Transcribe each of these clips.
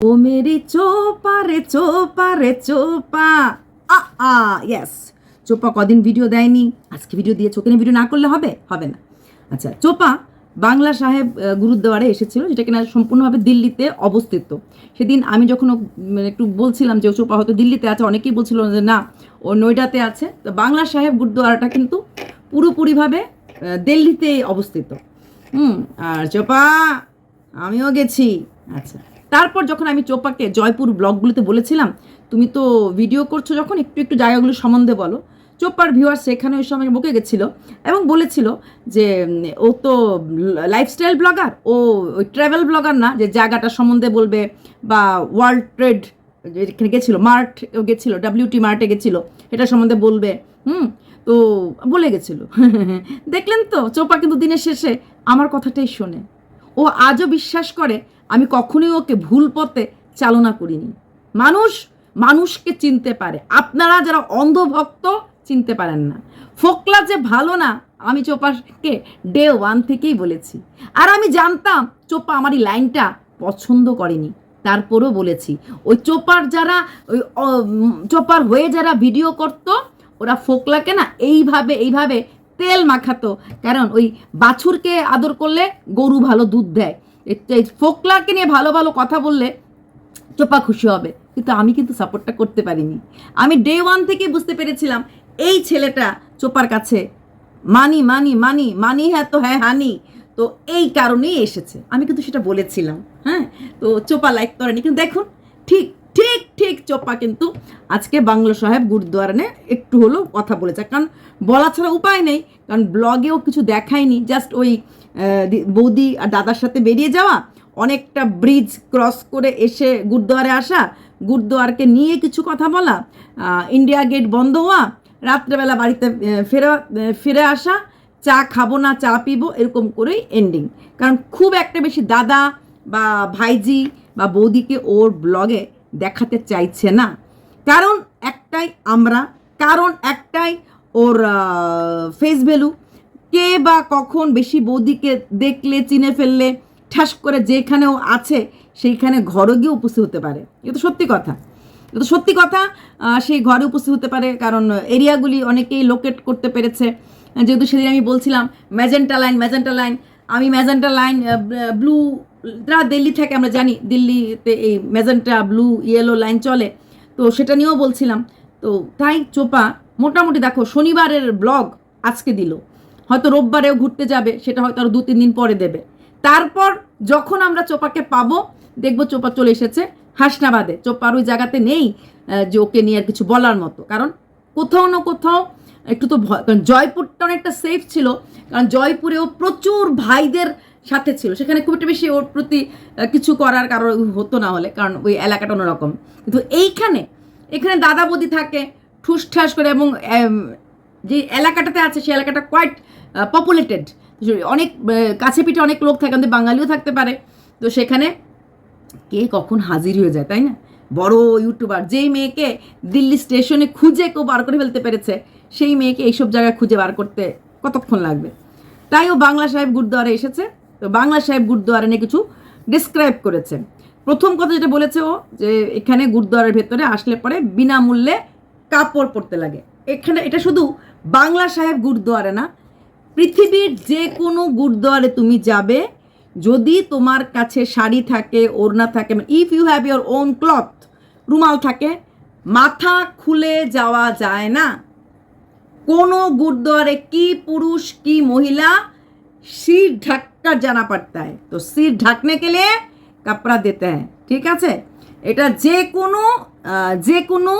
ও Mary চোপা রে চোপা রে চোপা আ আ yes চোপা কদিন ভিডিও দেয়নি। আজকে ভিডিও দিয়ে চোখে ভিডিও না করলে হবে? হবে না। আচ্ছা চোপা বাংলা সাহেব গুরুদ্বারে এসেছিল, যেটা কিনা সম্পূর্ণভাবে দিল্লিতে অবস্থিত। সেদিন আমি যখন মানে একটু বলছিলাম যে চোপা হয়তো দিল্লিতে আছে, অনেকেই বলছিল যে, না, ও নয়ডাতে আছে। তো বাংলা সাহেব গুরুদ্বারাটা কিন্তু পুরোপুরিভাবে দিল্লিতে অবস্থিত। হুম, আর চোপা আমিও গেছি। আচ্ছা। তারপর যখন আমি চোপাকে জয়পুর ব্লগগুলোতে বলেছিলাম, তুমি তো ভিডিও করছ যখন, একটু একটু জায়গাগুলো সম্বন্ধে বলো। চোপার ভিউয়ার সেখানে ওই সময় বকে গেছিল এবং বলেছিল যে, ও তো লাইফস্টাইল ব্লগার ও ওই ট্রাভেল ব্লগার না, যে জায়গাটা সম্বন্ধে বলবে বা ওয়ার্ল্ড ট্রেড যেখানে গেছিল মার্ট গেছিল ডাব্লিউটি মার্টে গেছিল, এটা সম্বন্ধে বলবে। হুম, তো বলে গেছিল। দেখলেন তো, চোপা কিন্তু দিনের শেষে আমার কথাটাই শোনে। ও আজও বিশ্বাস করে আমি কখনোই ওকে ভুল পথে চালনা করিনি। মানুষ মানুষকে চিনতে পারে। আপনারা যারা অন্ধভক্ত চিনতে পারেন না। ফোকলা যে ভালো না, আমি চোপাকে ডে ওয়ান থেকেই বলেছি। আর আমি জানতাম চোপা আমার এই লাইনটা পছন্দ করেনি। তারপরেও বলেছি, ওই চোপার যারা, ওই চোপার হয়ে যারা ভিডিও করতো, ওরা ফোকলাকে না এইভাবে এইভাবে তেল মাখাতো। কারণ ওই বাছুরকে আদর করলে গরু ভালো দুধ দেয়। ফোকলাকে নিয়ে ভালো ভালো কথা বললে চোপা খুশি হবে। কিন্তু আমি কিন্তু সাপোর্টটা করতে পারিনি। আমি ডে ওয়ান থেকে বুঝতে পেরেছিলাম, এই ছেলেটা চোপার কাছে, মানি মানি মানি মানি হ্যাঁ তো হ্যাঁ হানি। তো এই কারণেই এসেছে। আমি কিন্তু সেটা বলেছিলাম হ্যাঁ? তো চোপা লাইক করেনি। কিন্তু দেখুন, ঠিক ঠিক ঠিক চোপা কিন্তু আজকে বাংলা সাহেব গুরুদ্বারা নিয়ে একটু হলেও কথা বলেছে। কারণ বলা ছাড়া উপায় নেই, কারণ ব্লগেও কিছু দেখায়নি জাস্ট ওই বৌদি আর দাদার সাথে বেরিয়ে যাওয়া, অনেকটা ব্রিজ ক্রস করে এসে গুরুদ্বারে আসা গুরুদ্বারকে নিয়ে কিছু কথা বলা ইন্ডিয়া গেট বন্ধ হওয়া, রাত্রেবেলা বাড়িতে ফেরা ফিরে আসা, চা খাব না, চা পিবো, এরকম করেই এন্ডিং কারণ খুব একটা বেশি দাদা বা ভাইজি বা বৌদিকে ওর ব্লগে দেখাতে চাইছে না। কারণ একটাই আমরা, কারণ একটাই ওর ফেস ভ্যালু কে বা কখন বেশি বৌদিকে দেখলে, চিনে ফেললে, ঠাস করে যেখানেও আছে, সেইখানে ঘরে গিয়ে উপস্থিত হতে পারে। এটা তো সত্যি কথা। তো সত্যি কথা সেই ঘরে উপস্থিত হতে পারে। কারণ এরিয়াগুলি অনেকেই লোকেট করতে পেরেছে। যেহেতু সেদিন আমি বলছিলাম ম্যাজেন্টা লাইন ম্যাজেন্টা লাইন আমি ম্যাজেন্টা লাইন ব্লু যারা দিল্লি থেকে আমরা জানি, দিল্লিতে এই ম্যাজেন্টা ব্লু ইয়েলো লাইন চলে। তো সেটা নিয়েও বলছিলাম। তো তাই চোপা, মোটামুটি দেখো, শনিবারের ব্লগ আজকে দিল। হয়তো রোববারেও ঘুরতে যাবে, সেটা হয়তো আরও দু তিন দিন পরে দেবে। তারপর যখন আমরা চোপাকে পাবো, দেখব চোপা চলে এসেছে হাসনাবাদে। চোপার ওই জায়গাতে নেই যে ওকে নিয়ে আর কিছু বলার মতো। কারণ কোথাও না কোথাও একটু তো ভয়, কারণ জয়পুরটা অনেকটা সেফ ছিল, কারণ জয়পুরেও প্রচুর ভাইদের সাথে ছিল। সেখানে খুব একটা বেশি ওর প্রতি কিছু করার কারও হতো না হলে, কারণ ওই এলাকাটা অন্যরকম। কিন্তু এইখানে, এখানে দাদা বদি থাকে, ঠুস ঠাস করে এবং যে এলাকাটাতে আছে সেই এলাকাটা কোয়াইট পপুলেটেড অনেক কাছে পিঠে অনেক লোক থাকে, আমাদের বাঙালিও থাকতে পারে। তো সেখানে কে কখন হাজির হয়ে যায়, তাই না? বড় ইউটিউবার, যেই মেয়েকে দিল্লি স্টেশনে খুঁজে কেউ বার করে ফেলতে পেরেছে সেই মেয়েকে এইসব জায়গায় খুঁজে বার করতে কতক্ষণ লাগবে? তাই ও বাংলা সাহেব গুরুদ্বারে এসেছে, তো বাংলা সাহেব গুরুদ্বারে নিয়ে কিছু ডিসক্রাইব করেছে। প্রথম কথা যেটা বলেছে ও, যে এখানে গুরুদ্বারের ভেতরে আসলে পরে বিনামূল্যে কাপড় পরতে লাগে। এখানে এটা শুধু বাংলা সাহেব গুরুদ্বারে না, পৃথিবীর যে কোনো গুরুদ্বারে তুমি যাবে, যদি তোমার কাছে শাড়ি থাকে, ওড়না থাকে if you have your own cloth রুমাল থাকে, মাথা খুলে যাওয়া যায় না। কোনো গুরুদ্বারে কি পুরুষ কি মহিলা सिर ढक कर जाना पड़ता है तो सिर ढकने के लिए কাপড়া দিতে হ্যাঁ ঠিক আছে এটা যে কোনো আহ, যে কোনো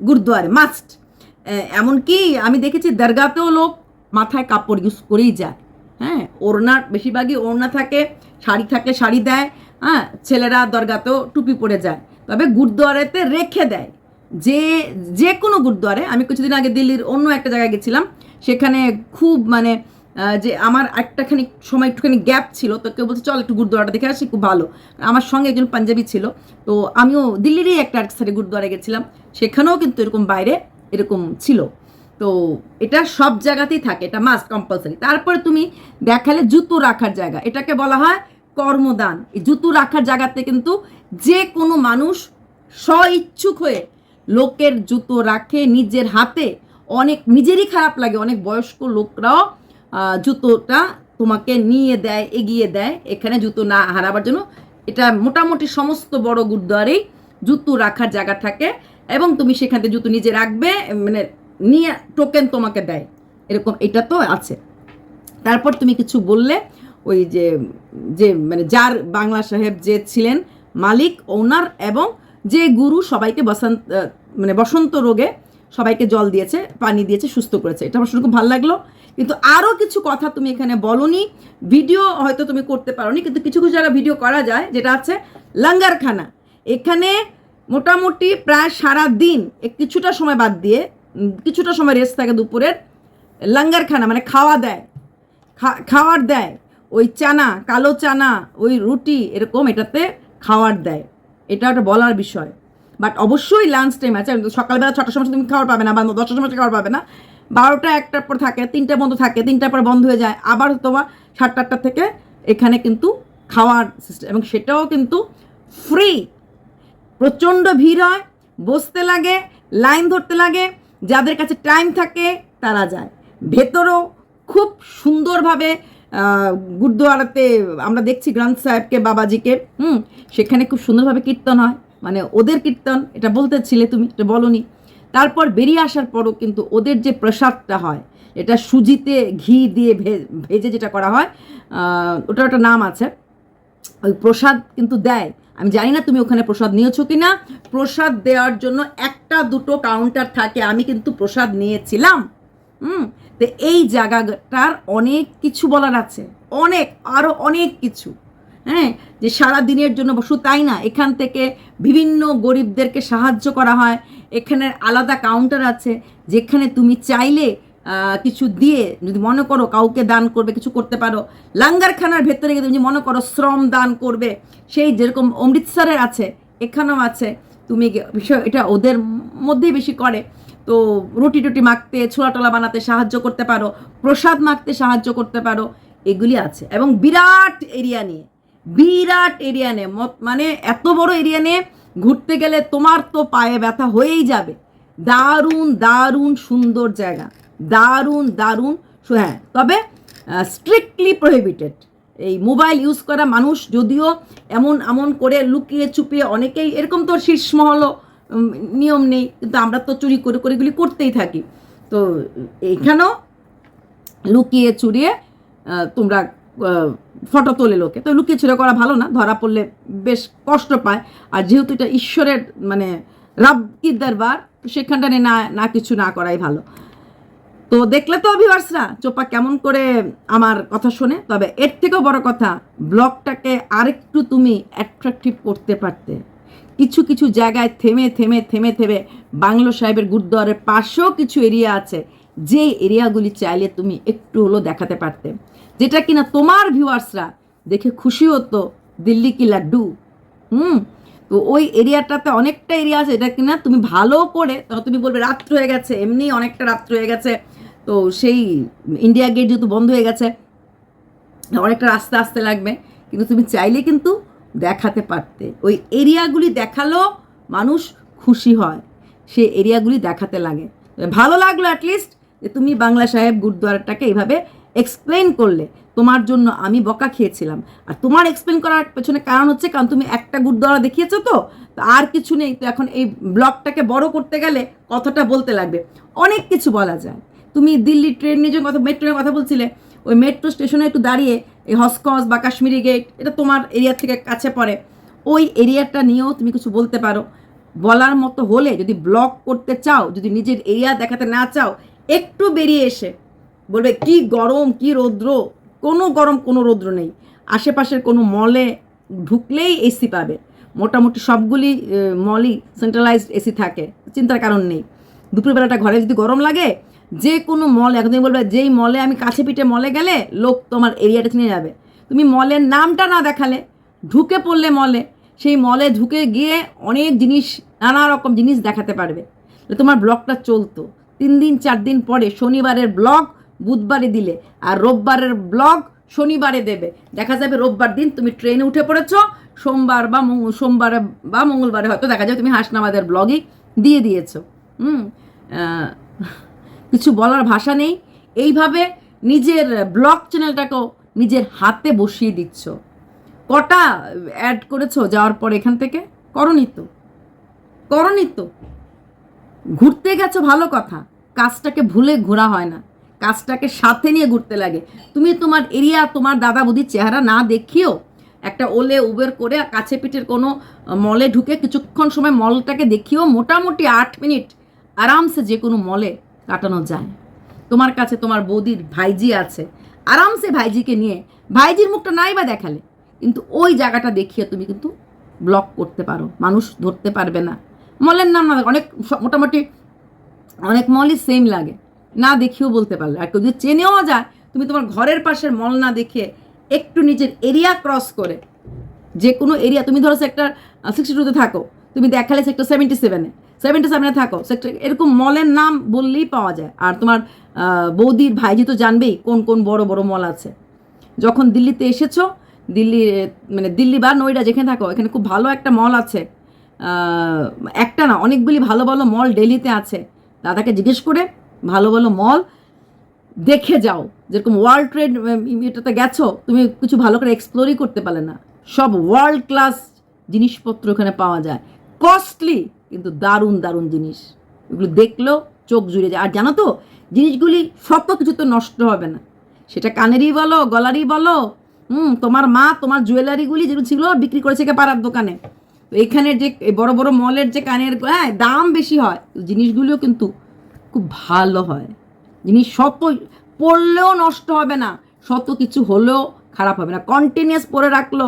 গুরুদ্বারে মাস্ট এমনকি আমি দেখেছি দরগাতেও লোক মাথায় কাপড় ইউজ করেই যায় হ্যাঁ ওড়না বেশিরভাগই ওড়না থাকে শাড়ি থাকলে শাড়ি দেয় হ্যাঁ ছেলেরা দরগাতেও টুপি পরে যায় তবে গুরুদ্বারেতে রেখে দেয় যে যে কোনো গুরুদ্বারে আমি কিছুদিন আগে দিল্লির অন্য একটা জায়গায় গেছিলাম, সেখানে খুব মানে যে আমার একটাখানি সময় একটুখানি গ্যাপ ছিল, তো কেউ বলছে, চল একটু গুরুদ্বারাটা দেখে আসি, খুব ভালো। আমার সঙ্গে একজন পাঞ্জাবি ছিল, তো আমিও দিল্লিরই একটা এক সাইডে গুরুদ্বারে গেছিলাম, সেখানেও কিন্তু এরকম বাইরে এরকম ছিল। তো এটা সব জায়গাতেই থাকে, এটা মাস্ট কম্পালসারি তারপরে তুমি দেখালে জুতো রাখার জায়গা, এটাকে বলা হয় কর্মদান। এই জুতো রাখার জায়গাতে কিন্তু যে কোনো মানুষ স্ব ইচ্ছুক হয়ে লোকের জুতো রাখে, নিজের হাতে। অনেক, নিজেরই খারাপ লাগে। অনেক বয়স্ক লোকরাও জুতোটা তোমাকে নিয়ে দেয়, এগিয়ে দেয়, এখানে জুতো না হারাবার জন্য। এটা মোটামুটি সমস্ত বড় গুরুদ্বারেই জুতো রাখার জায়গা থাকে এবং তুমি সেখানে জুতো নিজে রাখবে মানে নিয়ে টোকেন তোমাকে দেয়। এরকম, এটা তো আছে। তারপর তুমি কিছু বললে, ওই যে যে মানে যার বাংলা সাহেব যে ছিলেন মালিক ওনার এবং যে গুরু সবাইকে বসন্ত মানে বসন্ত রোগে সবাইকে জল দিয়েছে, পানি দিয়েছে, সুস্থ করেছে। এটা আমার শুনে খুব ভালো লাগল। কিন্তু আরও কিছু কথা তুমি এখানে বলনি। ভিডিও হয়তো তুমি করতে পারোনি, কিন্তু কিছু কিছু জায়গায় ভিডিও করা যায়, যেটা আছে লাঙ্গারখানা। এখানে মোটামুটি প্রায় সারা দিন কিছুটা সময় বাদ দিয়ে কিছুটা সময় রেস্ট থাকে দুপুরের, লাঙ্গারখানা মানে খাওয়া দেয়। খাওয়ার দেয়। ওই চানা, কালো চানা, ওই রুটি, এরকম এটাতে খাওয়ার দেয়। এটা একটা বলার বিষয়। বাট অবশ্যই লাঞ্চ টাইম আছে। সকালবেলা ছটার সময় তুমি খাবার পাবে না বা দশটার সময় খাবার পাবে না। বারোটা একটার পর থাকে তিনটা বন্ধ থাকে, তিনটার পর বন্ধ হয়ে যায়। আবার তোমার সাতটা আটটা থেকে এখানে কিন্তু খাওয়ার সিস্টেম এবং সেটাও কিন্তু ফ্রি প্রচণ্ড ভিড় হয়, বসতে লাগে লাইন ধরতে লাগে। যাদের কাছে টাইম থাকে, তারা যায়। ভেতরও খুব সুন্দরভাবে গুরুদুয়ারাতে আমরা দেখছি গ্রন্থ সাহেবকে, বাবাজিকে, হুম, সেখানে খুব সুন্দরভাবে কীর্তন হয়। মানে ওদের কীর্তন, এটা বলতে ছিলে তুমি, এটা বলনি। তারপর বেরিয়ে আসার পরও কিন্তু ওদের যে প্রসাদটা হয়, এটা সুজিতে ঘি দিয়ে ভেজে যেটা করা হয় ওটার একটা নাম আছে। ওই প্রসাদ কিন্তু দেয়। আমি জানি না তুমি ওখানে প্রসাদ নিয়েছো কি না প্রসাদ দেওয়ার জন্য একটা দুটো কাউন্টার থাকে, আমি কিন্তু প্রসাদ নিয়েছিলাম। হুম তো এই জায়গাটার অনেক কিছু বলার আছে। অনেক আরও অনেক কিছু। হ্যাঁ যে সারা দিনের জন্য শুধু তাই না, এখান থেকে বিভিন্ন গরিবদেরকে সাহায্য করা হয়, এখানে আলাদা কাউন্টার আছে, যেখানে তুমি চাইলে কিছু দিয়ে যদি মনে করো কাউকে দান করবে, কিছু করতে পারো, লাঙ্গারখানার ভেতরে গিয়ে তুমি যদি মনে করো শ্রম দান করবে, সেই যেরকম অমৃতসরের আছে, এখানেও আছে, তুমি বিষয় এটা ওদের মধ্যেই বেশি করে। তো রুটি টুটি মাখতে ছোলা টোলা বানাতে সাহায্য করতে পারো, প্রসাদ মাখতে সাহায্য করতে পারো, এগুলি আছে। এবং বিরাট এরিয়া নিয়ে, বিরাট এরিয়া নিয়ে মানে এত বড় এরিয়া নিয়ে ঘুরতে গেলে তোমার তো পায়ে ব্যথা হয়েই যাবে। দারুণ দারুণ সুন্দর জায়গা। দারুণ দারুণ হ্যাঁ তবে স্ট্রিক্টলি প্রহিবিটেড এই মোবাইল ইউজ করা মানুষ যদিও এমন এমন করে লুকিয়ে চুপিয়ে অনেকেই, এরকম তো শীর্ষমহলও নিয়ম নেই, কিন্তু আমরা তো চুরি করে করে এগুলি করতেই থাকি। তো এখানেও লুকিয়ে চুরিয়ে তোমরা ফটো তোলে লোকে। তো লুকিয়ে চুরে করা ভালো না, ধরা পড়লে বেশ কষ্ট পায়। আর যেহেতু এটা ঈশ্বরের মানে রাব কি দরবার সেখানটা না না কিছু না করাই ভালো। তো দেখলে তো অভিভার্সরা চোপা কেমন করে আমার কথা শোনে। তবে এর থেকেও বড় কথা, ব্লগটাকে আরেকটু তুমি অ্যাট্রাকটিভ করতে পারতে। কিছু কিছু জায়গায় থেমে থেমে থেমে থেমে বাংলো সাহেবের গুরুদ্বারের পাশেও কিছু এরিয়া আছে। যে এরিয়াগুলি চাইলে তুমি একটু হলো দেখাতে পারতে। যেটা কিনা তোমার ভিউয়ার্সরা দেখে খুশি হতো, দিল্লি কি লাড্ডু? হুম, তো ওই এরিয়াটাতে অনেকটা এরিয়া আছে, এটা কিনা তুমি ভালো করে তখন তুমি বলবে রাত্র হয়ে গেছে, এমনি অনেকটা রাত্র হয়ে গেছে, তো সেই ইন্ডিয়া গেট যেহেতু বন্ধ হয়ে গেছে, অনেকটা রাস্তা আসতে লাগবে, কিন্তু তুমি চাইলে কিন্তু দেখাতে পারতে। ওই এরিয়াগুলি দেখালেও মানুষ খুশি হয়। সে এরিয়াগুলি দেখাতে লাগে। ভালো লাগল অ্যাটলিস্ট যে তুমি বাংলা সাহেব গুরুদ্বারাটাকে এইভাবে এক্সপ্লেন করলে। তোমার জন্য আমি বকা খেয়েছিলাম। আর তোমার এক্সপ্লেন করার পেছনে কারণ হচ্ছে, কারণ তুমি একটা গুরুদ্বারা দেখিয়েছো তো আর কিছু নেই। তো এখন এই ব্লগটাকে বড় করতে গেলে কথাটা বলতে লাগবে। অনেক কিছু বলা যায়। তুমি দিল্লি ট্রেন নিয়ে কথা মেট্রোর কথা বলছিলে, ওই মেট্রো স্টেশনে একটু দাঁড়িয়ে এই হসকস বা কাশ্মীরি গেট এটা তোমার এরিয়া থেকে কাছে পড়ে। ওই এরিয়াটা নিয়েও তুমি কিছু বলতে পারো। বলার মতো হলে যদি ব্লক করতে চাও, যদি নিজের এরিয়া দেখাতে না চাও, একটু বেরিয়ে এসে বলবে, কি গরম, কি রৌদ্র? কোনো গরম, কোনো রৌদ্র নেই। আশেপাশের কোনো মলে ঢুকলেই এসি পাবে। মোটামুটি সবগুলি মলই সেন্ট্রালাইজড এসি থাকে। চিন্তার কারণ নেই। দুপুরবেলাটা ঘরে যদি গরম লাগে যে কোনো মল এখন তুমি বলবে, যেই মলে আমি কাছে পিঠে মলে গেলে লোক তোমার এরিয়াটা চিনে যাবে। তুমি মলের নামটা না দেখালে, ঢুকে পড়লে মলে সেই মলে ঢুকে গিয়ে অনেক জিনিস, নানা রকম জিনিস দেখাতে পারবে। তোমার ব্লগটা চলতো। তিন দিন, চার দিন পরে শনিবারের ব্লগ বুধবারে দিলে, আর রোববারের ব্লগ শনিবারে দেবে। দেখা যাবে রোববার দিন তুমি ট্রেনে উঠে পড়েছ, সোমবার বা সোমবারে বা মঙ্গলবারে হয়তো দেখা যাবে তুমি হাসনামাদের ব্লগই দিয়ে দিয়েছ। হুম কিছু বলার ভাষা নেই। এইভাবে নিজের ব্লগ চ্যানেলটাকেও নিজের হাতে বসিয়ে দিচ্ছ। কটা অ্যাড করেছ যাওয়ার পর এখান থেকে? করনি তো করনি তো ঘুরতে গেছো ভালো কথা। কাজটাকে ভুলে ঘোরা হয় না। কাজটাকে সাথে নিয়ে ঘুরতে লাগে। তুমি তোমার এরিয়া, তোমার দাদা বুদির চেহারা না দেখিও। একটা ওলে উবের করে কাছে পিঠের কোনো মলে ঢুকে কিছুক্ষণ সময় মলটাকে দেখিও। মোটামুটি আট মিনিট। আরামসে যে কোনো মলে। কাটানো যায়। তোমার কাছে তোমার বৌদির ভাইজি আছে। আরামসে ভাইজিকে নিয়ে, ভাইজির মুখটা নাই বা দেখালে, কিন্তু ওই জায়গাটা দেখিয়ে তুমি কিন্তু ব্লক করতে পারো। মানুষ ধরতে পারবে না। মলের নাম না, অনেক মোটামুটি অনেক মলই সেম লাগে। না দেখিয়েও বলতে পারলে। আর কেউ যদি চেনেও যায়, তুমি তোমার ঘরের পাশের মল না দেখে একটু নিজের এরিয়া ক্রস করে যে কোনো এরিয়া তুমি ধরো সেক্টর সিক্সটি টুতে থাকো, তুমি দেখালে সেক্টর সেভেন্টি সেভেনে সেভেন্টি সেভেনে থাকো। এরকম মলের নাম বললেই পাওয়া যায়। আর তোমার বৌদির ভাইজি তো জানবেই কোন কোন বড় বড় মল আছে। যখন দিল্লিতে এসেছ, দিল্লি মানে দিল্লি বা নয়ডা যেখানে থাকো, এখানে খুব ভালো একটা মল আছে। একটা না, অনেকগুলি ভালো ভালো মল ডেলিতে আছে। দাদাকে জিজ্ঞেস করে, ভালো ভালো মল দেখে যাও। যেরকম ওয়ার্ল্ড ট্রেড এটাতে গেছো, তুমি কিছু ভালো করে এক্সপ্লোরই করতে পারলে না। সব ওয়ার্ল্ড ক্লাস জিনিসপত্র ওখানে পাওয়া যায়। কস্টলি কিন্তু দারুণ দারুণ জিনিস। এগুলো দেখলেও চোখ জুড়ে যায়। আর জানো তো, জিনিসগুলি শত কিছু তো নষ্ট হবে না। সেটা কানেরই বলো, গলারই বলো, হুম, তোমার মা, তোমার জুয়েলারিগুলি যেগুলো ছিল বিক্রি করেছে কে পাড়ার দোকানে। তো এখানের যে বড় বড় মলের যে কানের হ্যাঁ দাম বেশি হয়। জিনিসগুলিও কিন্তু খুব ভালো হয়। জিনিস শত পড়লেও নষ্ট হবে না। শত কিছু হলেও খারাপ হবে না। কন্টিনিউয়াস পরে রাখল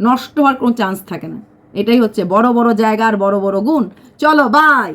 নষ্ট হওয়ার কোনো চান্স থাকে না। এটাই হচ্ছে বড় বড় জায়গার বড় বড় গুণ। চলো বাই